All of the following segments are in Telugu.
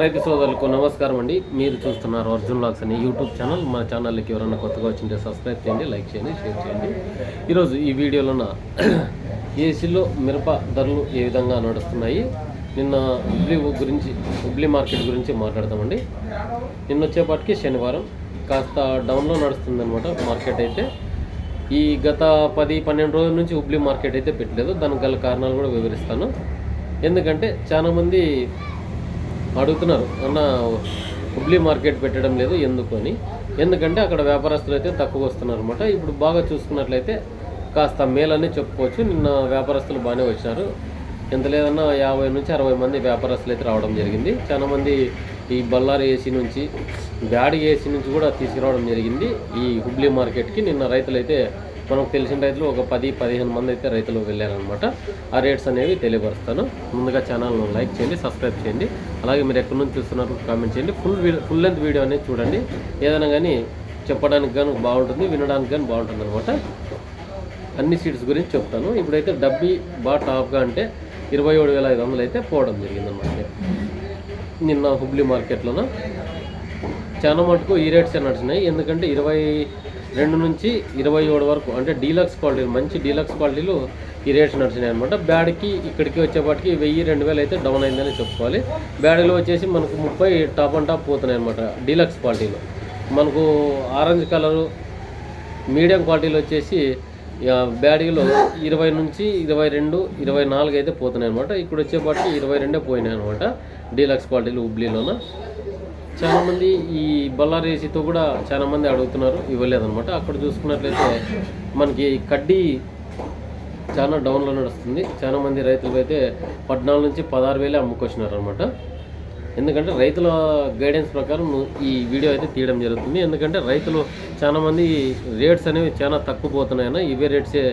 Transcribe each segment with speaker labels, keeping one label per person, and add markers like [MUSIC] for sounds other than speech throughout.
Speaker 1: రైతు సోదరులకు నమస్కారం అండి. మీరు చూస్తున్నారు అర్జున్ లాక్స్ అనే యూట్యూబ్ ఛానల్. మా ఛానల్కి ఎవరైనా కొత్తగా వచ్చింటే సబ్స్క్రైబ్ చేయండి లైక్ చేయండి షేర్ చేయండి. ఈరోజు ఈ వీడియోలో [CLEARS THROAT] ఏసీలో మిరప ధరలు ఏ విధంగా నడుస్తున్నాయి? నిన్న హుబ్లీ గురించి హుబ్లీ మార్కెట్ గురించి మాట్లాడతామండి. నిన్న వచ్చేపాటికి శనివారం. కాస్త డౌన్లో నడుస్తుందన్నమాట మార్కెట్ అయితే. ఈ గత పది పన్నెండు రోజుల నుంచి హుబ్లీ మార్కెట్ అయితే పెట్టలేదు. దానికి గల కారణాలు కూడా వివరిస్తాను. ఎందుకంటే చాలామంది అడుగుతున్నారు. అన్న హుబ్లీ మార్కెట్ పెట్టడం లేదు ఎందుకు అని. ఎందుకంటే అక్కడ వ్యాపారస్తులు అయితే తక్కువ వస్తున్నారు అనమాట ఇప్పుడు బాగా చూసుకున్నట్లయితే కాస్త మేలని చెప్పుకోవచ్చు. నిన్న వ్యాపారస్తులు బాగానే వచ్చినారు ఎంత లేదన్నా యాభై నుంచి అరవై మంది వ్యాపారస్తులు అయితే రావడం జరిగింది. చాలామంది ఈ బళ్ళారి ఏసీ నుంచి బ్యాడ్ ఏసీ నుంచి కూడా తీసుకురావడం జరిగింది. ఈ హుబ్లీ మార్కెట్కి నిన్న రైతులైతే మనకు తెలిసిన రైతులు ఒక పది పదిహేను మంది అయితే రైతులు వెళ్ళారనమాట ఆ రేట్స్ అనేవి తెలియపరుస్తాను. ముందుగా ఛానల్ను లైక్ చేయండి సబ్స్క్రైబ్ చేయండి. అలాగే మీరు ఎక్కడి నుంచి చూస్తున్నారు కామెంట్ చేయండి. ఫుల్ ఫుల్ లెంత్ వీడియో అనేది చూడండి. ఏదైనా కానీ చెప్పడానికి కానీ బాగుంటుంది వినడానికి కానీ బాగుంటుంది అనమాట అన్ని సీట్స్ గురించి చెప్తాను. ఇప్పుడైతే డబ్బీ బా టాప్గా అంటే ఇరవై ఏడు వేల ఐదు వందలు అయితే పోవడం జరిగిందన్నమాట. నిన్న హుబ్లీ మార్కెట్లోన? చాలా మటుకు ఈ రేట్స్ నడిచినాయి ఎందుకంటే ఇరవై రెండు నుంచి ఇరవై ఏడు వరకు అంటే డీలక్స్ క్వాలిటీ మంచి డీలక్స్ క్వాలిటీలు ఈ రేట్స్ నడిచినాయి అనమాట బ్యాడ్కి ఇక్కడికి వచ్చేపాటికి వెయ్యి రెండు వేలు అయితే డౌన్ అయిందని చెప్పుకోవాలి. బ్యాడ్లో వచ్చేసి మనకు ముప్పై టాప్ అండ్ టాప్ పోతున్నాయి అనమాట డీలక్స్ క్వాలిటీలో. మనకు ఆరెంజ్ కలరు మీడియం క్వాలిటీలో వచ్చేసి బ్యాడీలో ఇరవై నుంచి ఇరవై రెండు ఇరవై నాలుగు అయితే పోతున్నాయి అనమాట ఇక్కడ వచ్చేపాటికి ఇరవై రెండే పోయినాయి అనమాట డీలక్స్ క్వాలిటీలు హుబ్లీలోన. చాలామంది ఈ బల్లారేసితో కూడా కూడా చాలామంది అడుగుతున్నారు ఇవ్వలేదన్నమాట. అక్కడ చూసుకున్నట్లయితే మనకి కడ్డీ చాలా డౌన్లో నడుస్తుంది. చాలా మంది రైతులు అయితే పద్నాలుగు నుంచి పదహారు వేలే అమ్ముకొచ్చినారు అనమాట ఎందుకంటే రైతుల గైడెన్స్ ప్రకారం ఈ వీడియో అయితే తీయడం జరుగుతుంది. ఎందుకంటే రైతులు చాలామంది రేట్స్ అనేవి చాలా తక్కువ పోతున్నాయన్న ఇవే రేట్సే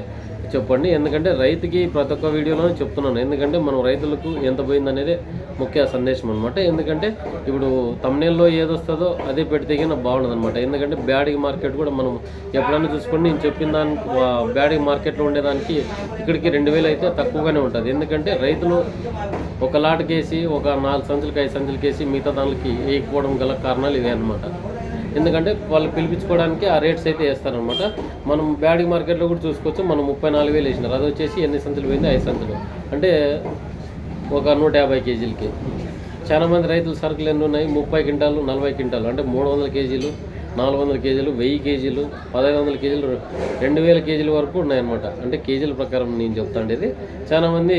Speaker 1: చెప్పండి. ఎందుకంటే రైతుకి ప్రతి ఒక్క వీడియోలోనే చెప్తున్నాను. ఎందుకంటే మనం రైతులకు ఎంత పోయింది అనేది ముఖ్య సందేశం అనమాట ఎందుకంటే ఇప్పుడు తమ్నేల్లో ఏది వస్తుందో అదే పెడితే కానీ బాగుండదు అనమాట ఎందుకంటే బ్యాడిగ్ మార్కెట్ కూడా మనం ఎప్పుడైనా చూసుకోండి నేను చెప్పిన దానికి బ్యాడిగ్ మార్కెట్లో ఉండేదానికి ఇక్కడికి రెండు వేలు అయితే తక్కువగానే ఉంటుంది. ఎందుకంటే రైతులు ఒక లాట్కేసి ఒక నాలుగు సంచులకి ఐదు సంచులకేసి వేసి మిగతా దానికి వేయకపోవడం గల కారణాలు ఇవే అనమాట ఎందుకంటే వాళ్ళు పిలిపించుకోవడానికి ఆ రేట్స్ అయితే వేస్తారనమాట మనం బ్యాడీ మార్కెట్లో కూడా చూసుకోవచ్చు మనం ముప్పై నాలుగు వేలు వేసినారు. అది వచ్చేసి ఎన్ని సంచులు పోయింది? ఐదు సంచులు. అంటే ఒక నూట యాభై కేజీలకి. చాలామంది రైతులు సరుకులు ఎన్ని ఉన్నాయి? ముప్పై క్వింటాలు నలభై క్వింటాలు. అంటే మూడు వందల కేజీలు నాలుగు వందల కేజీలు వెయ్యి కేజీలు పదహైదు వందల కేజీలు రెండు వేల కేజీల వరకు ఉన్నాయన్నమాట. అంటే కేజీల ప్రకారం నేను చెప్తాను ఇది చాలామంది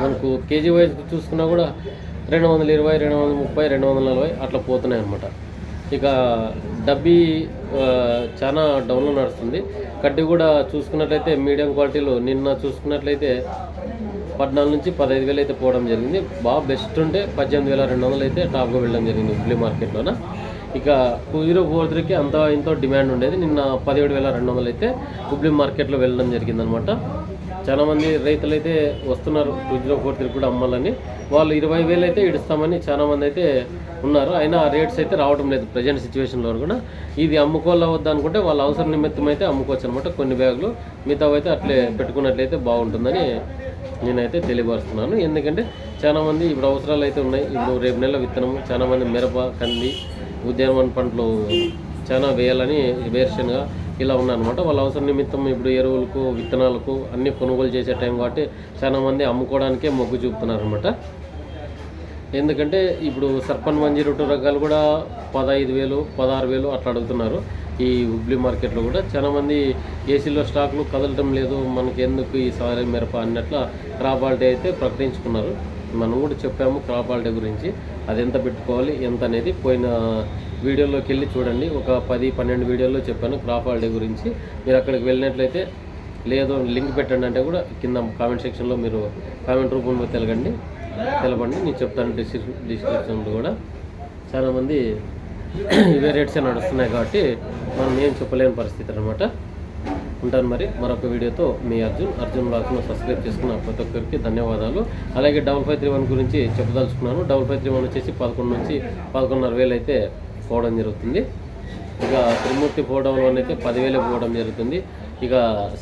Speaker 1: మనకు కేజీ వైజ్ చూసుకున్నా కూడా రెండు వందల ఇరవై రెండు వందల ముప్పై రెండు వందల నలభై అట్లా పోతున్నాయి అనమాట ఇక డబ్బీ చాలా డౌన్లో నడుస్తుంది. కడ్డీ కూడా చూసుకున్నట్లయితే మీడియం క్వాలిటీలో నిన్న చూసుకున్నట్లయితే పద్నాలుగు నుంచి పదహైదు వేలు అయితే పోవడం జరిగింది. బాగా బెస్ట్ ఉంటే పద్దెనిమిది వేల రెండు వందలు అయితే టాప్గా వెళ్ళడం జరిగింది హుబ్లీ మార్కెట్లోన. ఇక టూ జీరో ఫోర్ త్రీకి అంత ఇంతో డిమాండ్ ఉండేది. నిన్న పదిహేడు వేల రెండు వందలు అయితే హుబ్లీ మార్కెట్లో వెళ్ళడం జరిగిందనమాట. చాలామంది రైతులు అయితే వస్తున్నారు టూ జీరో ఫోర్ త్రీ కూడా అమ్మాలని. వాళ్ళు ఇరవై వేలు అయితే ఇడుస్తామని చాలామంది అయితే ఉన్నారు. అయినా ఆ రేట్స్ అయితే రావడం లేదు ప్రజెంట్ సిచ్యువేషన్లో కూడా. ఇది అమ్ముకోవాలి వద్ద అనుకుంటే వాళ్ళ అవసరం నిమిత్తం అయితే అమ్ముకోవచ్చు అనమాట కొన్ని బ్యాగులు. మిగతా అయితే అట్లే పెట్టుకున్నట్లయితే బాగుంటుందని నేనైతే తెలియపరుస్తున్నాను. ఎందుకంటే చాలామంది ఇప్పుడు అవసరాలు అయితే ఉన్నాయి. ఇప్పుడు రేపు నెల విత్తనం చాలామంది మిరప కంది ఉద్యానవన పంటలు చాలా వేయాలని వేరుశనగ ఇలా ఉన్నాయన్నమాట వాళ్ళ అవసరం నిమిత్తం ఇప్పుడు ఎరువులకు విత్తనాలకు అన్ని కొనుగోలు చేసే టైం కాబట్టి చాలా మంది అమ్ముకోవడానికే మొగ్గు చూపుతున్నారు అనమాట ఎందుకంటే ఇప్పుడు సర్పన్ మంజీ రొట్టు రకాలు కూడా పదహైదు వేలు పదహారు వేలు అట్లా అడుగుతున్నారు. ఈ హుబ్లీ మార్కెట్లో కూడా చాలా మంది ఏసీలో స్టాక్లు కదలటం లేదు మనకి ఎందుకు ఈ సారీ మిరప అన్నట్ల క్రాప్ హాలిడే అయితే ప్రకటించుకున్నారు. మనం కూడా చెప్పాము క్రాప్ హాలిడే గురించి. అది ఎంత పెట్టుకోవాలి ఎంత అనేది పోయిన వీడియోలోకి వెళ్ళి చూడండి. ఒక పది పన్నెండు వీడియోల్లో చెప్పాను క్రాప్ హాలిడే గురించి. మీరు అక్కడికి వెళ్ళినట్లయితే లేదు లింక్ పెట్టండి అంటే కూడా కింద కామెంట్ సెక్షన్లో మీరు కామెంట్ రూపంలో తెలగండి. తెలపండి. నేను చెప్తాను డిస్క్రిప్ డిస్క్రిప్షన్లో కూడా. చాలామంది [CLEARS THROAT] ఇవే రేట్సే నడుస్తున్నాయి కాబట్టి మనం ఏం చెప్పలేని పరిస్థితి అనమాట ఉంటాను మరి. మరొక వీడియోతో మీ అర్జున్ అర్జున్ బ్లాగ్ను సబ్స్క్రైబ్ చేసుకున్న ప్రతి ఒక్కరికి ధన్యవాదాలు. అలాగే డబల్ ఫైవ్ త్రీ వన్ గురించి చెప్పదలుచుకున్నాను. డబల్ ఫైవ్ త్రీ వన్ వచ్చేసి పదకొండు నుంచి పదకొండున్నర వేలు అయితే పోవడం జరుగుతుంది. ఇక త్రిమూర్తి ఫోర్ వన్ అయితే పదివేలు పోవడం జరుగుతుంది. ఇక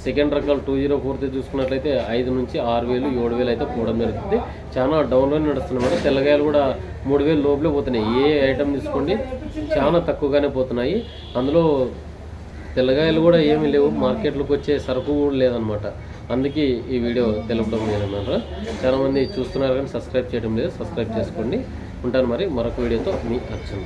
Speaker 1: సెకండ్ రకాల టూ జీరో ఫోర్ చూసుకున్నట్లయితే ఐదు నుంచి ఆరు వేలు ఏడు వేలు అయితే పోవడం జరుగుతుంది. చాలా డౌన్లోనే నడుస్తున్నాయి తెల్లగాయలు కూడా మూడు వేలు లోపలే పోతున్నాయి. ఏ ఐటమ్ తీసుకోండి చాలా తక్కువగానే పోతున్నాయి. అందులో తెల్లగాయలు కూడా ఏమీ లేవు. మార్కెట్లోకి వచ్చే సరుకు కూడా లేదనమాట అందుకే ఈ వీడియో తెలపడం లేదన్నమాట చాలామంది చూస్తున్నారు కానీ సబ్స్క్రైబ్ చేయడం లేదు. సబ్స్క్రైబ్ చేసుకోండి. ఉంటాను మరి. మరొక వీడియోతో మీ అర్చన.